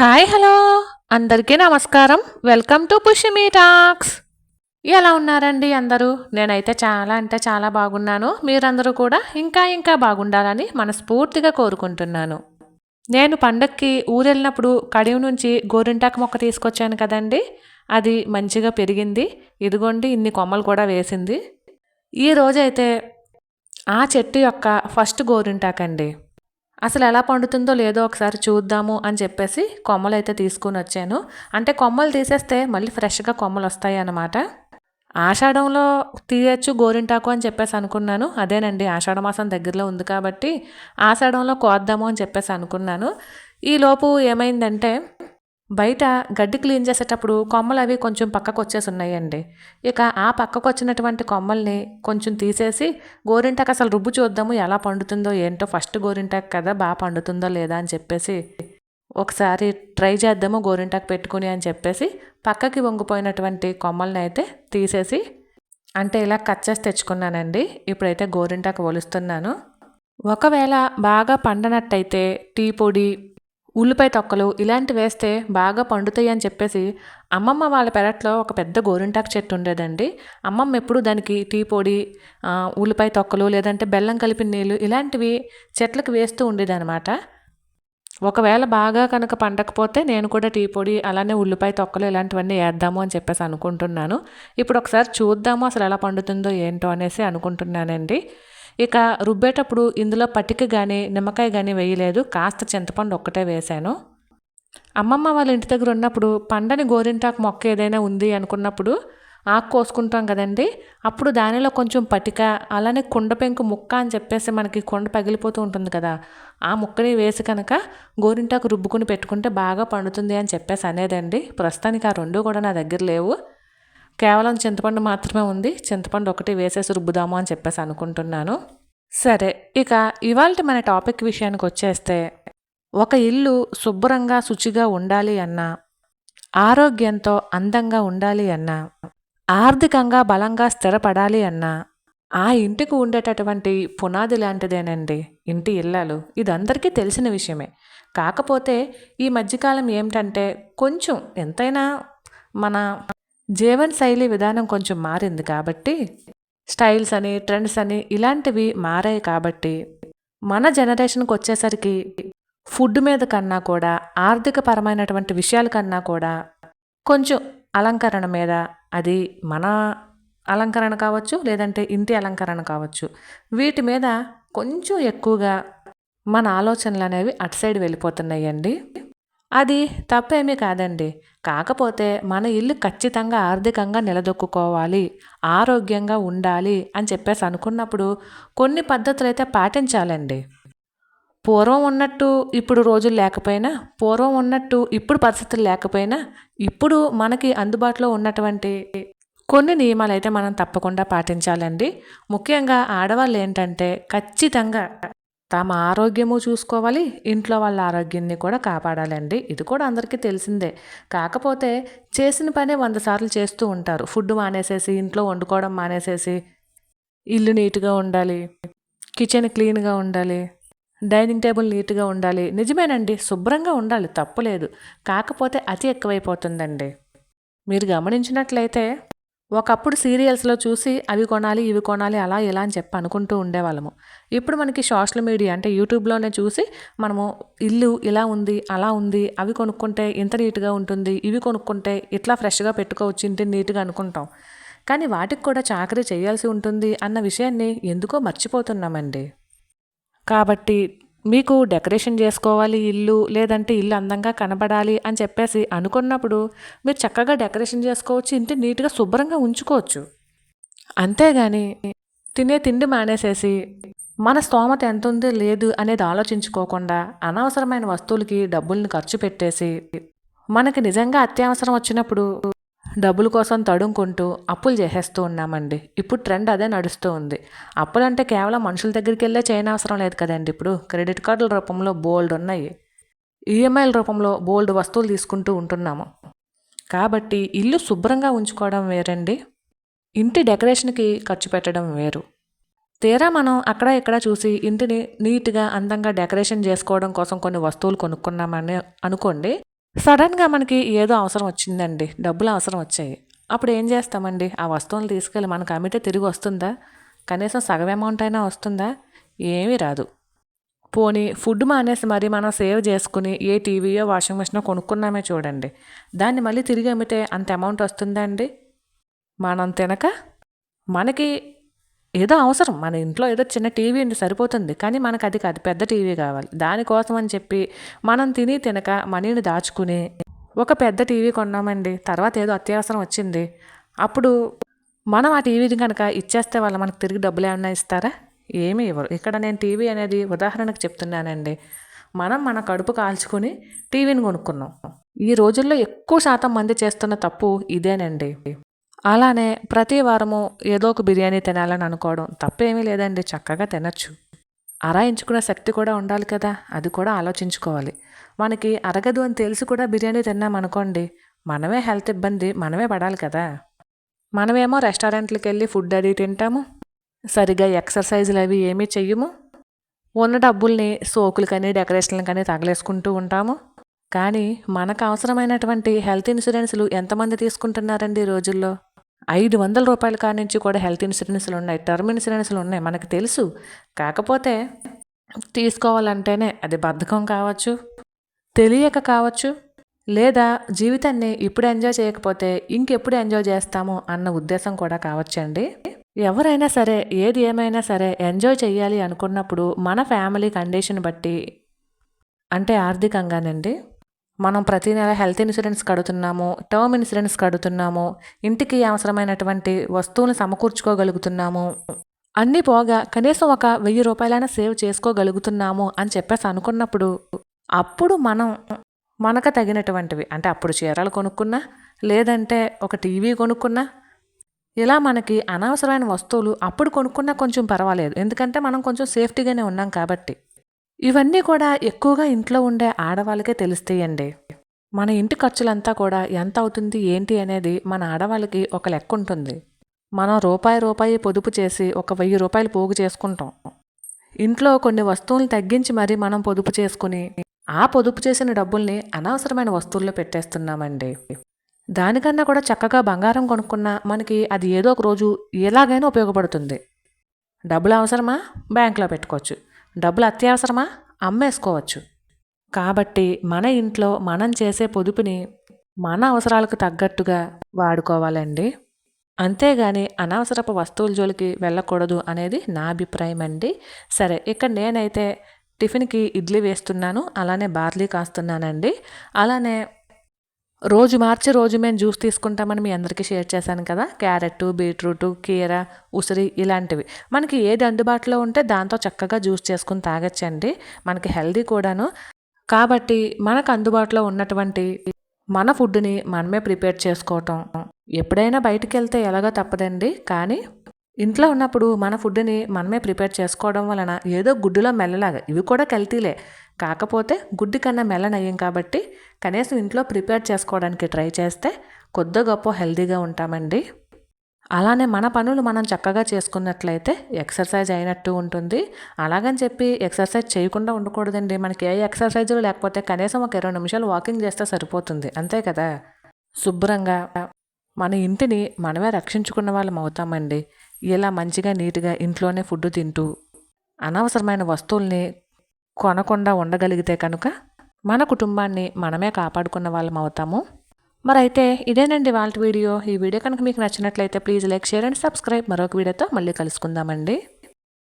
Hi hello. అందరికీ నమస్కారం. Welcome to Pushmi talks. ఎలా ఉన్నారండి అందరూ? నేనైతే చాలా అంటే చాలా బాగున్నాను. మీరందరూ కూడా ఇంకా ఇంకా బాగుండాలని మనస్ఫూర్తిగా కోరుకుంటున్నాను. నేను పండక్కి ఊరెళ్ళినప్పుడు కడియం నుంచి గోరింటాకు మొక్క తీసుకొచ్చాను కదండి. అది మంచిగా పెరిగింది. ఇదిగోండి ఇన్ని కొమ్మలు కూడా వేసింది. ఈ రోజైతే ఆ చెట్టు యొక్క ఫస్ట్ గోరింటాకండి. అసలు ఎలా పండుతుందో లేదో ఒకసారి చూద్దాము అని చెప్పేసి కొమ్మలు అయితే తీసుకుని వచ్చాను. అంటే కొమ్మలు తీసేస్తే మళ్ళీ ఫ్రెష్గా కొమ్మలు వస్తాయి అన్నమాట. ఆషాఢంలో తీయచ్చు గోరింటాకు అని చెప్పేసి అనుకున్నాను. అదేనండి ఆషాఢ మాసం దగ్గరలో ఉంది కాబట్టి ఆషాఢంలో కోద్దాము అని చెప్పేసి అనుకున్నాను. ఈలోపు ఏమైందంటే బయట గడ్డి క్లీన్ చేసేటప్పుడు కొమ్మలు అవి కొంచెం పక్కకు వచ్చేసి ఉన్నాయండి ఇక ఆ పక్కకు వచ్చినటువంటి కొమ్మల్ని కొంచెం తీసేసి గోరింటాకు అసలు రుబ్బు చూద్దాము ఎలా పండుతుందో ఏంటో ఫస్ట్ గోరింటాకు కదా బాగా పండుతుందో లేదా అని చెప్పేసి ఒకసారి ట్రై చేద్దాము గోరింటాకు పెట్టుకుని అని చెప్పేసి పక్కకి వంగిపోయినటువంటి కొమ్మల్ని అయితే తీసేసి అంటే ఇలా కట్ చేసి తెచ్చుకున్నానండి. ఇప్పుడైతే గోరింటాకు ఒలుస్తున్నాను. ఒకవేళ బాగా పండనట్టయితే టీ పొడి ఉల్లిపాయ తొక్కలు ఇలాంటివి వేస్తే బాగా పండుతాయి అని చెప్పేసి అమ్మమ్మ వాళ్ళ పెరట్లో ఒక పెద్ద గోరింటాకు చెట్టు ఉండేదండి. అమ్మమ్మ ఎప్పుడు దానికి టీ పొడి ఉల్లిపాయ తొక్కలు లేదంటే బెల్లం కలిపిన నీళ్ళు ఇలాంటివి చెట్లకు వేస్తూ ఉండేదన్నమాట. ఒకవేళ బాగా కనుక పండకపోతే నేను కూడా టీ పొడి అలానే ఉల్లిపాయ తొక్కలు ఇలాంటివన్నీ వేద్దాము అని చెప్పేసి అనుకుంటున్నాను. ఇప్పుడు ఒకసారి చూద్దాము అసలు ఎలా పండుతుందో ఏంటో అనేసి అనుకుంటున్నానండి. ఇక రుబ్బేటప్పుడు ఇందులో పటిక కానీ నిమ్మకాయ కానీ వేయలేదు. కాస్త చింతపండు ఒక్కటే వేశాను. అమ్మమ్మ వాళ్ళ ఇంటి దగ్గర ఉన్నప్పుడు పండని గోరింటాకు మొక్క ఏదైనా ఉంది అనుకున్నప్పుడు ఆకు కోసుకుంటాం కదండి. అప్పుడు దానిలో కొంచెం పటిక అలానే కుండ పెంకు ముక్క అని చెప్పేసి మనకి కొండ పగిలిపోతూ ఉంటుంది కదా. ఆ ముక్కని వేసి కనుక గోరింటాకు రుబ్బుకుని పెట్టుకుంటే బాగా పండుతుంది అని చెప్పేసి అనేదండి. ప్రస్తుతానికి ఆ రెండు కూడా నా దగ్గర లేవు. కేవలం చింతపండు మాత్రమే ఉంది. చింతపండు ఒకటి వేసేసి రుబ్బుదాము అని చెప్పేసి అనుకుంటున్నాను. సరే ఇక ఇవాళ మన టాపిక్ విషయానికి వచ్చేస్తే ఒక ఇల్లు శుభ్రంగా శుచిగా ఉండాలి అన్నా ఆరోగ్యంతో అందంగా ఉండాలి అన్నా ఆర్థికంగా బలంగా స్థిరపడాలి అన్నా ఆ ఇంటికి ఉండేటటువంటి పునాది లాంటిదేనండి ఇంటి ఇల్లాలు. ఇది అందరికీ తెలిసిన విషయమే. కాకపోతే ఈ మధ్యకాలం ఏమిటంటే కొంచెం ఎంతైనా మన జీవన శైలి విధానం కొంచెం మారింది కాబట్టి స్టైల్స్ అని ట్రెండ్స్ అని ఇలాంటివి మారాయి కాబట్టి మన జనరేషన్కి వచ్చేసరికి ఫుడ్ మీద కన్నా కూడా ఆర్థిక పరమైనటువంటి విషయాల కన్నా కూడా కొంచెం అలంకరణ మీద అది మన అలంకరణ కావచ్చు లేదంటే ఇంటి అలంకరణ కావచ్చు వీటి మీద కొంచెం ఎక్కువగా మన ఆలోచనలు అనేవి అటు సైడ్ వెళ్ళిపోతున్నాయండి. అది తప్పేమీ కాదండి. కాకపోతే మన ఇల్లు ఖచ్చితంగా ఆర్థికంగా నిలదొక్కుకోవాలి ఆరోగ్యంగా ఉండాలి అని చెప్పేసి అనుకున్నప్పుడు కొన్ని పద్ధతులు అయితే పాటించాలండి. పూర్వం ఉన్నట్టు ఇప్పుడు రోజులు లేకపోయినా పూర్వం ఉన్నట్టు ఇప్పుడు పరిస్థితులు లేకపోయినా ఇప్పుడు మనకి అందుబాటులో ఉన్నటువంటి కొన్ని నియమాలు అయితే మనం తప్పకుండా పాటించాలండి. ముఖ్యంగా ఆడవాళ్ళు ఏంటంటే ఖచ్చితంగా తమ ఆరోగ్యము చూసుకోవాలి ఇంట్లో వాళ్ళ ఆరోగ్యాన్ని కూడా కాపాడాలండి. ఇది కూడా అందరికీ తెలిసిందే. కాకపోతే చేసిన పనే వంద సార్లు చేస్తూ ఉంటారు. ఫుడ్ మానేసేసి ఇంట్లో వండుకోవడం మానేసేసి ఇల్లు నీట్గా ఉండాలి కిచెన్ క్లీన్గా ఉండాలి డైనింగ్ టేబుల్ నీట్గా ఉండాలి. నిజమేనండి శుభ్రంగా ఉండాలి తప్పులేదు కాకపోతే అతి ఎక్కువైపోతుందండి. మీరు గమనించినట్లయితే ఒకప్పుడు సీరియల్స్లో చూసి అవి కొనాలి ఇవి కొనాలి అలా ఇలా అని చెప్పి అనుకుంటూ ఉండేవాళ్ళము. ఇప్పుడు మనకి సోషల్ మీడియా అంటే యూట్యూబ్లోనే చూసి మనము ఇల్లు ఇలా ఉంది అలా ఉంది అవి కొనుక్కుంటే ఇంత నీట్గా ఉంటుంది ఇవి కొనుక్కుంటే ఇట్లా ఫ్రెష్గా పెట్టుకోవచ్చు ఇంటిని నీట్గా అనుకుంటాం. కానీ వాటికి కూడా చాకరీ చేయాల్సి ఉంటుంది అన్న విషయాన్ని ఎందుకో మర్చిపోతున్నామండి. కాబట్టి మీకు డెకరేషన్ చేసుకోవాలి ఇల్లు లేదంటే ఇల్లు అందంగా కనబడాలి అని చెప్పేసి అనుకున్నప్పుడు మీరు చక్కగా డెకరేషన్ చేసుకోవచ్చు ఇంటి నీట్గా శుభ్రంగా ఉంచుకోవచ్చు. అంతేగాని తినే తిండి మానేసేసి మన స్తోమత ఎంత ఉందో లేదు అనేది ఆలోచించుకోకుండా అనవసరమైన వస్తువులకి డబ్బుల్ని ఖర్చు పెట్టేసి మనకి నిజంగా అత్యవసరం వచ్చినప్పుడు డబ్బుల కోసం తడుముకుంటూ అప్పులు చేసేస్తూ ఉన్నామండి. ఇప్పుడు ట్రెండ్ అదే నడుస్తూ ఉంది. అప్పులంటే కేవలం మనుషుల దగ్గరికి వెళ్ళే చేయనవసరం లేదు కదండి ఇప్పుడు. క్రెడిట్ కార్డుల రూపంలో బోల్డ్ ఉన్నాయి. ఈఎంఐల రూపంలో బోల్డ్ వస్తువులు తీసుకుంటూ ఉంటున్నాము. కాబట్టి ఇల్లు శుభ్రంగా ఉంచుకోవడం వేరండి. ఇంటి డెకరేషన్కి ఖర్చు పెట్టడం వేరు. తీరా మనం అక్కడ ఇక్కడ చూసి ఇంటిని నీట్గా అందంగా డెకరేషన్ చేసుకోవడం కోసం కొన్ని వస్తువులు కొనుక్కున్నామని అనుకోండి సడన్గా మనకి ఏదో అవసరం వచ్చిందండి. డబ్బులు అవసరం వచ్చాయి. అప్పుడు ఏం చేస్తామండి? ఆ వస్తువులు తీసుకెళ్ళి మనకు అమ్మితే తిరిగి వస్తుందా? కనీసం సగం అమౌంట్ అయినా వస్తుందా? ఏమీ రాదు. పోనీ ఫుడ్ మానేసి మరి మనం సేవ్ చేసుకుని ఏ టీవీయో వాషింగ్ మిషనో కొనుక్కున్నామే చూడండి. దాన్ని మళ్ళీ తిరిగి అమ్మితే అంత అమౌంట్ వస్తుందా అండి? మనం తినక? మనకి ఏదో అవసరం. మన ఇంట్లో ఏదో చిన్న టీవీ ఉంది సరిపోతుంది. కానీ మనకు అది కాదు. పెద్ద టీవీ కావాలి. దానికోసం అని చెప్పి మనం తిని తినక మనీని దాచుకుని ఒక పెద్ద టీవీ కొన్నామండి. తర్వాత ఏదో అత్యవసరం వచ్చింది. అప్పుడు మనం ఆ టీవీని కనుక ఇచ్చేస్తే వాళ్ళు మనకు తిరిగి డబ్బులు ఏమన్నా ఇస్తారా? ఏమీ ఇవ్వరు. ఇక్కడ నేను టీవీ అనేది ఉదాహరణకు చెప్తున్నానండి. మనం మన కడుపు కాల్చుకుని టీవీని కొనుక్కున్నాం. ఈ రోజుల్లో ఎక్కువ శాతం మంది చేస్తున్న తప్పు ఇదేనండి. అలానే ప్రతి వారము ఏదో ఒక బిర్యానీ తినాలని అనుకోవడం తప్పేమీ లేదండి చక్కగా తినచ్చు. అరాయించుకునే శక్తి కూడా ఉండాలి కదా అది కూడా ఆలోచించుకోవాలి. మనకి అరగదు అని తెలిసి కూడా బిర్యానీ తిన్నామనుకోండి మనమే హెల్త్ ఇబ్బంది మనమే పడాలి కదా. మనమేమో రెస్టారెంట్లకు వెళ్ళి ఫుడ్ అది తింటాము సరిగా ఎక్సర్సైజులు అవి ఏమీ చెయ్యము ఉన్న డబ్బుల్ని సోకులకని డెకరేషన్లకని తగలేసుకుంటూ ఉంటాము. కానీ మనకు అవసరమైనటువంటి హెల్త్ ఇన్సూరెన్స్లు ఎంతమంది తీసుకుంటున్నారండి ఈ రోజుల్లో? ఐదు వందల రూపాయల కాడ నుంచి కూడా హెల్త్ ఇన్సూరెన్స్లు ఉన్నాయి టర్మ్ ఇన్సూరెన్స్లు ఉన్నాయి మనకు తెలుసు. కాకపోతే తీసుకోవాలంటేనే అది బద్ధకం కావచ్చు తెలియక కావచ్చు లేదా జీవితాన్ని ఇప్పుడు ఎంజాయ్ చేయకపోతే ఇంకెప్పుడు ఎంజాయ్ చేస్తాము అన్న ఉద్దేశం కూడా కావచ్చండి ఎవరైనా సరే ఏది ఏమైనా సరే ఎంజాయ్ చేయాలి అనుకున్నప్పుడు మన ఫ్యామిలీ కండిషన్ బట్టి అంటే ఆర్థికంగానండి మనం ప్రతి నెల హెల్త్ ఇన్సూరెన్స్ కడుతున్నాము టర్మ్ ఇన్సూరెన్స్ కడుతున్నాము ఇంటికి అవసరమైనటువంటి వస్తువులను సమకూర్చుకోగలుగుతున్నాము. అన్నీ పోగా కనీసం ఒక వెయ్యి రూపాయలైనా సేవ్ చేసుకోగలుగుతున్నాము అని చెప్పేసి అనుకున్నప్పుడు అప్పుడు మనం మనకు తగినటువంటివి అంటే అప్పుడు చీరలు కొనుక్కున్నా లేదంటే ఒక టీవీ కొనుక్కున్నా ఇలా మనకి అనవసరమైన వస్తువులు అప్పుడు కొనుక్కున్నా కొంచెం పర్వాలేదు. ఎందుకంటే మనం కొంచెం సేఫ్టీగానే ఉన్నాం కాబట్టి. ఇవన్నీ కూడా ఎక్కువగా ఇంట్లో ఉండే ఆడవాళ్ళకే తెలుస్తాయండి. మన ఇంటి ఖర్చులంతా కూడా ఎంత అవుతుంది ఏంటి అనేది మన ఆడవాళ్ళకి ఒక లెక్క ఉంటుంది. మనం రూపాయి రూపాయి పొదుపు చేసి ఒక వెయ్యి రూపాయలు పోగు చేసుకుంటాం. ఇంట్లో కొన్ని వస్తువులను తగ్గించి మరీ మనం పొదుపు చేసుకుని ఆ పొదుపు చేసిన డబ్బుల్ని అనవసరమైన వస్తువుల్లో పెట్టేస్తున్నామండి. దానికన్నా కూడా చక్కగా బంగారం కొనుక్కున్నా మనకి అది ఏదో ఒక రోజు ఎలాగైనా ఉపయోగపడుతుంది. డబ్బులు అవసరమా? బ్యాంక్లో పెట్టుకోవచ్చు. డబ్బులు అత్యవసరమా? అమ్మేసుకోవచ్చు. కాబట్టి మన ఇంట్లో మనం చేసే పొదుపుని మన అవసరాలకు తగ్గట్టుగా వాడుకోవాలండి. అంతేగాని అనవసరపు వస్తువుల జోలికి వెళ్ళకూడదు అనేది నా అభిప్రాయం అండి. సరే ఇక్కడ నేనైతే టిఫిన్కి ఇడ్లీ వేస్తున్నాను అలానే బార్లీ కాస్తున్నానండి. అలానే రోజు మార్చి రోజు మేము జ్యూస్ తీసుకుంటామని మీ అందరికీ షేర్ చేశాను కదా. క్యారెట్ బీట్రూట్ కీర ఉసిరి ఇలాంటివి. మనకి ఏది అందుబాటులో ఉంటే దాంతో చక్కగా జ్యూస్ చేసుకుని తాగొచ్చండి. మనకి హెల్దీ కూడాను. కాబట్టి మనకు అందుబాటులో ఉన్నటువంటి మన ఫుడ్ని మనమే ప్రిపేర్ చేసుకోవటం ఎప్పుడైనా బయటికి వెళ్తే ఎలాగో తప్పదండి. కానీ ఇంట్లో ఉన్నప్పుడు మన ఫుడ్ని మనమే ప్రిపేర్ చేసుకోవడం వలన ఏదో గుడ్డులో మెల్లలాగా ఇవి కూడా కల్తీలే కాకపోతే గుడ్డి కన్నా మెల్లనయ్యం కాబట్టి కనీసం ఇంట్లో ప్రిపేర్ చేసుకోవడానికి ట్రై చేస్తే కొద్ద గొప్ప హెల్దీగా ఉంటామండి. అలానే మన పనులు మనం చక్కగా చేసుకున్నట్లయితే ఎక్సర్సైజ్ అయినట్టు ఉంటుంది. అలాగని చెప్పి ఎక్సర్సైజ్ చేయకుండా ఉండకూడదండి. మనకి ఏ ఎక్సర్సైజులు లేకపోతే కనీసం ఒక ఇరవై నిమిషాలు వాకింగ్ చేస్తే సరిపోతుంది. అంతే కదా? శుభ్రంగా మన ఇంటిని మనమే రక్షించుకున్న వాళ్ళం అవుతామండి. ఇలా మంచిగా నీట్గా ఇంట్లోనే ఫుడ్ తింటూ అనవసరమైన వస్తువుల్ని కొనకుండా ఉండగలిగితే కనుక మన కుటుంబాన్ని మనమే కాపాడుకున్న వాళ్ళం అవుతాము. మరైతే ఇదేనండి వాళ్ళ వీడియో. ఈ వీడియో కనుక మీకు నచ్చినట్లయితే please like share and subscribe. మరొక వీడియోతో మళ్ళీ కలుసుకుందామండి.